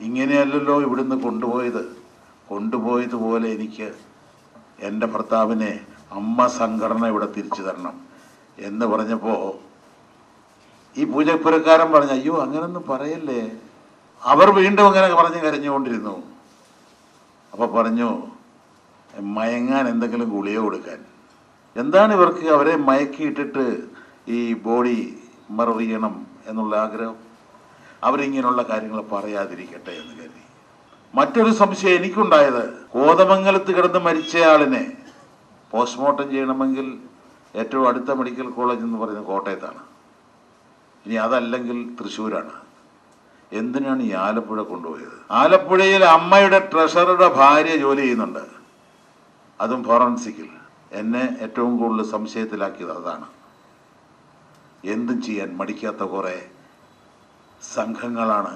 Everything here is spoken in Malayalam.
ഇങ്ങനെയല്ലല്ലോ ഇവിടുന്ന് കൊണ്ടുപോയത്. കൊണ്ടുപോയതുപോലെ എനിക്ക് എന്റെ ഭർത്താവിനെ അമ്മ സംഘടന ഇവിടെ തിരിച്ചു തരണം എന്ന് പറഞ്ഞപ്പോൾ ഈ പൂജപ്പുരക്കാരൻ പറഞ്ഞു അയ്യോ അങ്ങനൊന്നും പറയല്ലേ? അവർ വീണ്ടും അങ്ങനെ പറഞ്ഞ് കരഞ്ഞുകൊണ്ടിരുന്നു. അപ്പോൾ പറഞ്ഞു മയങ്ങാൻ എന്തെങ്കിലും ഗുളിക കൊടുക്കാൻ. എന്താണ് ഇവർക്ക് അവരെ മയക്കിയിട്ടിട്ട് ഈ ബോഡി മറിയണം എന്നുള്ള ആഗ്രഹം? അവരിങ്ങനെയുള്ള കാര്യങ്ങൾ പറയാതിരിക്കട്ടെ എന്ന് കരുതി. മറ്റൊരു സംശയം എനിക്കുണ്ടായത് കോതമംഗലത്ത് കിടന്ന് മരിച്ചയാളിനെ പോസ്റ്റ്മോർട്ടം ചെയ്യണമെങ്കിൽ ഏറ്റവും അടുത്ത മെഡിക്കൽ കോളേജ് എന്ന് പറയുന്നത് കോട്ടയത്താണ്. ഇനി അതല്ലെങ്കിൽ തൃശ്ശൂരാണ്. എന്തിനാണ് ഈ ആലപ്പുഴ കൊണ്ടുപോയത്? ആലപ്പുഴയിൽ അമ്മയുടെ ട്രഷറുടെ ഭാര്യ ജോലി ചെയ്യുന്നുണ്ട്. അതും ഫോറൻസിക്കിൽ. എന്നെ ഏറ്റവും കൂടുതൽ സംശയത്തിലാക്കിയത് അതാണ്. എന്തും ചെയ്യാൻ മടിക്കാത്ത കുറേ സംഘങ്ങളാണ്